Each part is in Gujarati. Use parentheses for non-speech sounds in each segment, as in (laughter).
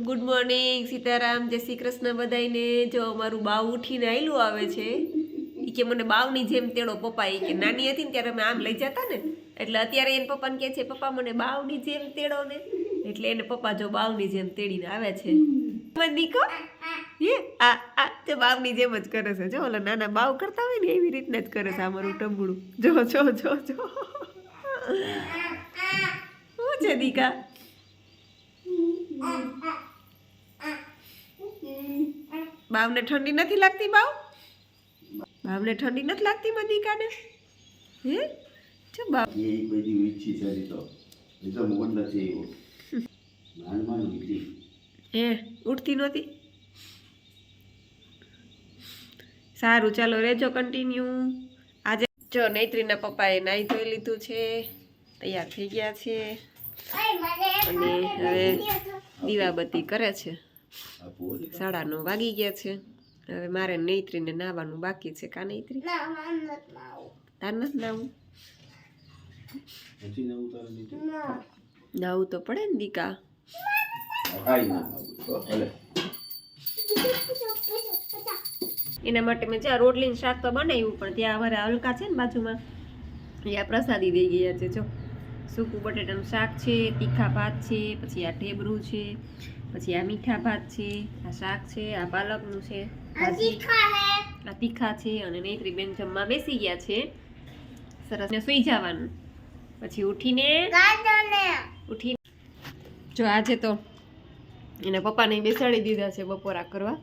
ગુડ મોર્નિંગ સીતારામ, જય શ્રી કૃષ્ણ બધાયને. જો અમારું બાવ ઉઠીને આયલું આવે છે, ઈ કે મને બાવની જેમ તેડો પપ્પા એ કે નાની હતી ને ત્યારે અમે આમ લઈ જતા ને. એટલે અત્યારે એને પપ્પાને કહે છે, પપ્પા, મને બાવની જેમ તેડો ને. એટલે એને પપ્પા જો બાવની જેમ તેડીને આવે છે. દીકો? આ આ તે બાવની જેમ જ કરે છે. જો, ઓલા નાના બાવ કરતા હોય ને, એવી રીતના જ કરે છે અમારું ટંબુડું. જો જો જો જો. શું છે દીકા? બાવને ઠંડી નથી લાગતી બાવ? બાવને ઠંડી નથી લાગતી મદિકાને હે? છે બાવ. એ બધી વીછી છે હજી તો. એ તો મોડ નથી એવો નાનમાં વીછી હે ઉઠતી નહોતી? સારું ચાલો રેજો કન્ટિન્યુ આજે જો નૈત્રીના પપ્પાએ નાહી ધોઈ લીધું છે તૈયાર થઈ ગયા છે. અને હવે દીવાબત્તી કરે છે. સાડા નવ વાગી ગયા છે. હવે મારે નૈત્રીને નાવાનું બાકી છે. કા નૈત્રી? તાર નથી નાવું? નવું તો પડે ને દીકા. એના માટે મેં જ્યાં રોટલીનું શાક તો બનાવ્યું પણ ત્યાં અમારે હલકા છે ને બાજુમાં. ત્યાં પ્રસાદી દઈ ગયા છે. જો સૂકું બટેટાનું શાક છે તીખા ભાત છે પછી આ ઢેબરું છે. પછી આ મીઠા ભાત છે આ શાક છે આ પાલકનું છે આ તીખા છે અને નેત્રી બેન જમવા બેસી ગયા છે. સરસ. ને સુઈ જવાનું. પછી ઉઠીને ઉઠી જો આજે તો એના પપ્પાને બેસાડી દીધા છે બપોરા કરવા.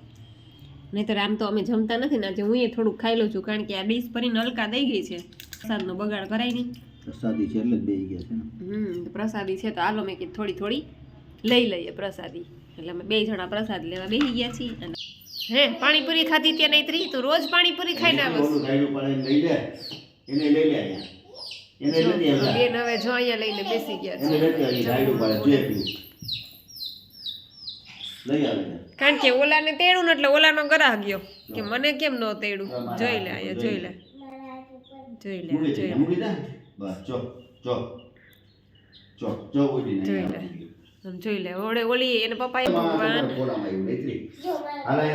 નહીતર આમ તો અમે જમતા નથી ને આજે હું એ થોડુંક ખાઈ લઉં છું કારણ કે આ ડીશ ભરીને હલકા દઈ ગઈ છે. પ્રસાદનો બગાડ કરાય નહીં. પ્રસાદી છે એટલે જ બેસી ગયા છે હમ પ્રસાદી છે તો હાલો મેં કીધું થોડી થોડી લઈ લઈએ પ્રસાદી. એટલે અમે બે જણા પ્રસાદ લેવા બેસી ગયા છીએ અને હે પાણીપુરી ખાધી ત્યાં નહીં ત્રી? તું રોજ પાણીપુરી પાડીને લઈ લે. એને લઈ લે એને લઈ લે બેન હવે જો અહીંયા લઈને બેસી ગયા છે. કારણ કે ઓલાને તેડું ને એટલે ઓલાનો ગરા ગયો. કે મને કેમ ન તેડું? જોઈ લે અહીંયા જોઈ લે. જોઈ લે. જોઈ લે મૂકી દે બસ ચો ચો ચો ચો ઉડી ને જોઈ લે. જોઈ લે ઓળે ઓલી એને ભગવાન હાલા એ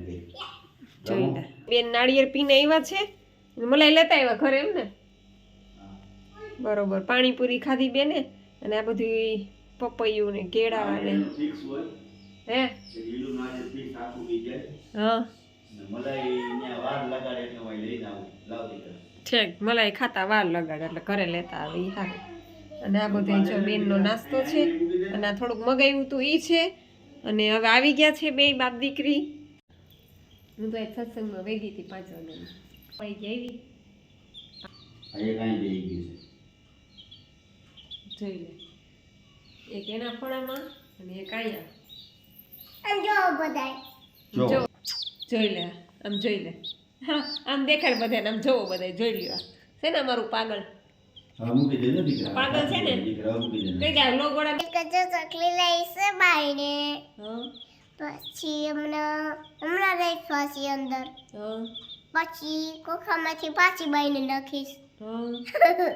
કહી. જોઈ. લે. બેન નાળિયેર પીને આવ્યા છે? મલાઈ લેતા આવ્યા ઘરે એમ ને? બરોબર. પાણીપુરી ખાધી બેને અને આ બધી પપૈયું ને. કેળા ને હે? હા. ને મલાઈ અહીંયા વાર લગાડે એટલે હું અહીં લઈને આવું લાવ દીકરા ઠેક મલાઈ ખાતા વાર લગાડે એટલે ઘરે લેતા આવી હા હારું. અને આ બધો જો બેનનો નાસ્તો છે. અને આ થોડુંક મગાવ્યું હતું એ છે. અને હવે આવી ગયા છે બે બાપ દીકરી. હું તો એ સત્સંગમાં વેગી હતી પાંચ વાગ્યાની. પડી ગઈ આવી? આ એક અહીં બેસી જોઈ લે. એક એના ખોળામાં અને એક અહીંયા. છે જો. જો. જોઈ લે આમ જોઈ લે. હા આમ દેખાડ બધાને આમ જોવો બધાય જોઈ લ્યો. છે ને અમારું પાગલ? હવે દેજો દીકરા. પાગલ છે ને? દીકરા હવે મૂકી દેજો કઈ ગયા લો ગોળા કચો ચકલી લઈશ બાઈને હા. પછી હમણાં હમણાં રહીશ પાછી અંદર. હા. પછી કોખામાંથી પાછી બાઈને નાખીશ. (laughs) હા.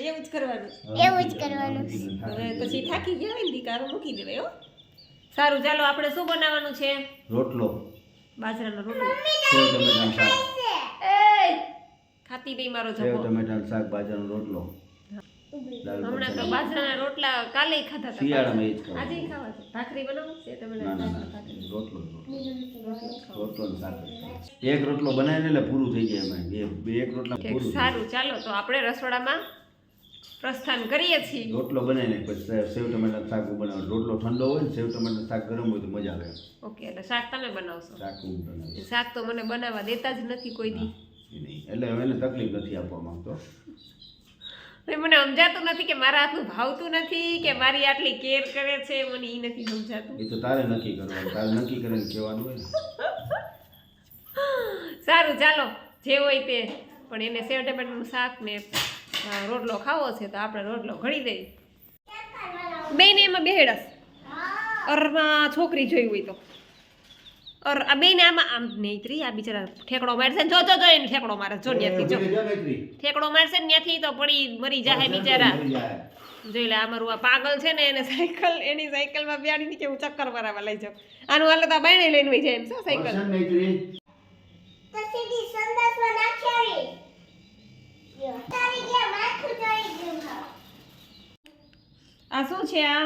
એવું જ કરવાનું. એવું જ કરવાનું. હવે પછી થાકી ગયા હોય ને દીકારો મૂકી દેવાય હો. સારું ચાલો આપણે શું બનાવવાનું છે? રોટલો. બાજરાનો રોટલો સેવ ટમેટાનું શાક એય! ખાતી નહીં મારો જમો ટમેટાનું શાક બાજરાનો રોટલો. હમણાં તો. બાજરાના રોટલા કાલે ખાધા હતા શિયાળામાં એ જ ખાવા આજે ખાવા છે. ભાખરી બનાવો છે તમે ના ના રોટલો રોટલો. રોટલો શાક એક રોટલો બનાવીને એટલે પૂરું થઈ જાય એમાં બે બે એક રોટલા પૂરું સારું ચાલો તો આપણે રસોડામાં પ્રસ્થાન કરીએ છીએ. રોટલો બનાવીને પછી સેવ ટમેટાનું શાક બનાવો રોટલો ઠંડો હોય ને સેવ ટમેટાનું શાક ગરમ હોય તો મજા આવે. ઓકે એટલે શાક તમે બનાવશો. શાક હું બનાવું શાક તો મને બનાવવા દેતા જ નથી કોઈ દી. નહીં. એટલે હવે એને તકલીફ નથી આપવા માંગતો. મને સમજાતું નથી કે મારા હાથનું ભાવતું નથી કે મારી આટલી કેર કરે છે મને એ નથી સમજાતું. એ તો તારે નક્કી કરવાનું. તારે નક્કી કરીને કહેવાનું હોય સારું ચાલો. જે હોય તે. પણ એને સેવ ટમેટાનું શાક ને રોટલો ખાવો છે તો આપણે રોટલો ઘડી દઈએ. બેને એમાં બેહેડસ. અરમાં છોકરી જોઈ હોય તો. અર આ બેને આમાં આમ નહીં ત્રી આ બિચારા ઠેકડો મારશે ને જો જો જો એને ઠેકડો મારે જો ત્યાંથી જો. ઠેકડો મારશે ને ત્યાંથી તો પડી મરી જાહે બિચારા. જોઈ લે આ મારું આ પાગલ છે ને એને સાયકલ એની સાયકલમાં બેડીને કે હું ચક્કર મારવા લઈ જાઉં. આનું હાલ તો બાયણે લઈને વહી જાય એમ શું સાયકલ? આ શું છે આ?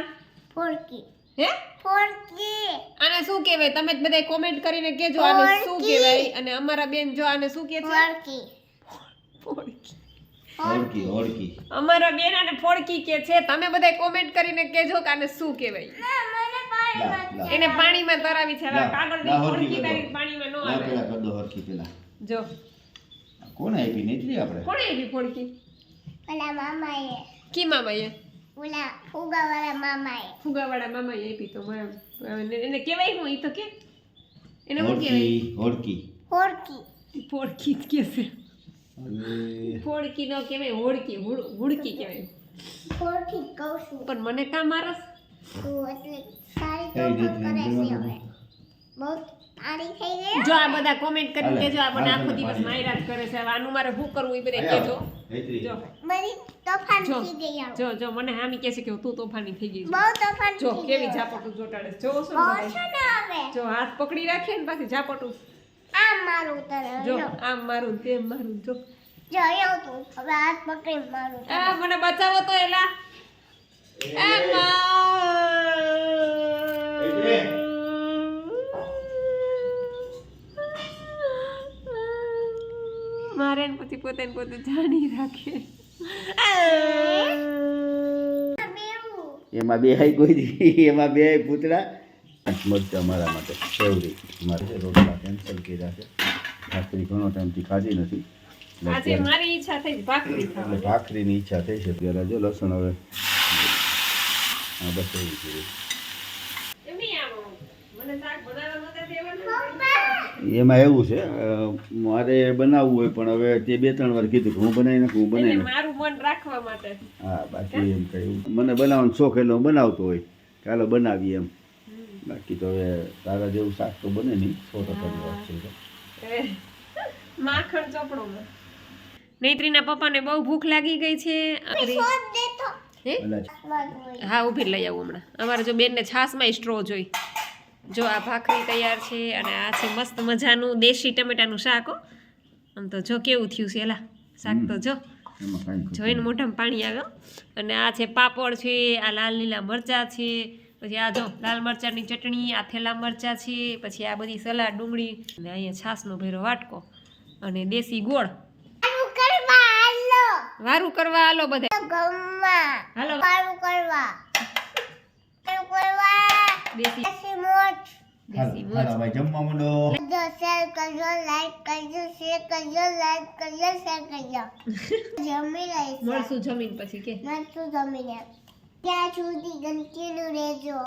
ફોડકી. હે? ફોડકી આને શું કહેવાય? તમે જ બધા કોમેન્ટ કરીને કહેજો આને શું કહેવાય? અને અમારા બેન જો આને શું કહે છે? ફોડકી ફોડકી. અમારા બેન આને ફોડકી કે છે. તમે બધા કોમેન્ટ કરીને કહેજો કે આને શું કહેવાય. ના મને પાણીમાં લા, લા. એને પાણીમાં તરાવી છે. કાગળની હોરકી ફોડકી. તારી પાણીમાં ન આવે. પેલા કર દો હરખી પેલા. જો. કોણ આપી? નહીં આપણે? કોણ આપી ફોડકી પેલા મામાએ. કી મામાએ? ઓલા ફુગાવાળા મામાએ. ફુગાવાળા મામાએ આપી તો એને કહેવાય હું એ તો કે. એને હું કહેવાય. હોળકી હોળકી ફોડકી ફોડકી જ કહેશે. ફોડકી ન કહેવાય હોડકી. હુડ- હુડકી કહેવાય. ફોડકી કહું છું. પણ મને કા મારસ તું એટલે સારી કરે છે હવે. બહુ જો આ બધા કોમેન્ટ કરીને કેજો આપણને આખો દિવસ માયરાત કરે છે. આનું મારે શું કરવું એ બધે કેજો જો. તોફાન જો થઈ ગઈ જો જો મને હામી કહે છે કે તું તોફાની થઈ ગઈ બહુ તોફાન જો કેવી ઝાપટું જોટાડે જો શું જો હાથ પકડી રાખીએ ને પાછી ઝાપટું. આમ મારું તને જો આમ મારું તેમ મારું જો. જો અહીંયા તું. હવે હાથ પકડી મારું આ મને બચાવો તો એલા. ને પછી પોતે પોતે જાણી રાખે. એમાં બે હાઈ કોઈ દી એમાં બે હાઈ પૂતળા. મરચા મારા માટે ફેવરી મારે રોટલા કેન્સલ કર્યા છે. ભાખરી ઘણો ટાઈમથી ખાધી નથી. એટલે આજે અત્યારે- મારી ઈચ્છા થઈ જ ભાખરી એટલે ખાવાની ભાખરીની ઈચ્છા થઈ છે. ત્યારે જો લસણ હવે હા બસ એવું છે. એમાં એવું છે મારે બનાવવું હોય પણ હવે તે બે ત્રણ વાર કીધું કે હું બનાવી નાખું હું બનાવી મારું મન રાખવા માટે. હા બાકી એમ કહ્યું મને બનાવવાનો શોખ એટલે હું બનાવતો હોય. ચાલો બનાવીએ એમ. બાકી તો હવે તારા જેવું શાક તો બને નહીં સો ટકાની વાત છે. માખણ ચોપડોમાં. નૈત્રીના પપ્પાને બહુ ભૂખ લાગી ગઈ છે. હા? ઊભી લઈ આવું હમણાં. અમારે જો બેનને છાશમાં સ્ટ્રો જોઈ. જો આ ભાખરી તૈયાર છે અને આ છે મસ્ત મજાનું દેશી ટમેટાનું શાક આમ તો જો કેવું થયું છે એલા શાક તો જો. જોઈને મોઢામાં પાણી આવ્યો અને આ છે પાપડ છે આ લાલ લીલા મરચાં છે પછી આ જો લાલ મરચાંની ચટણી આ થેલા મરચાં છે પછી આ બધી સલાડ ડુંગળી અને અહીંયા છાશનો ભેરો વાટકો અને દેશી ગોળ. મારું કરવા હાલો વારું કરવા હાલો બધા. હાલો. કરવા. કરવા. દેશી. મોજ. દેશી હાલો, હાલો ભાઈ જમવા મંડો. કરજો શેર કરજો લાઈક કરજો શેર કરજો લાઈક કરજો શેર (laughs) કરજો. જમી લઈશ. મળશું જમીન પછી કે? મળશું જમીને. ત્યાં સુધી કન્ટિન્યુ રહેજો.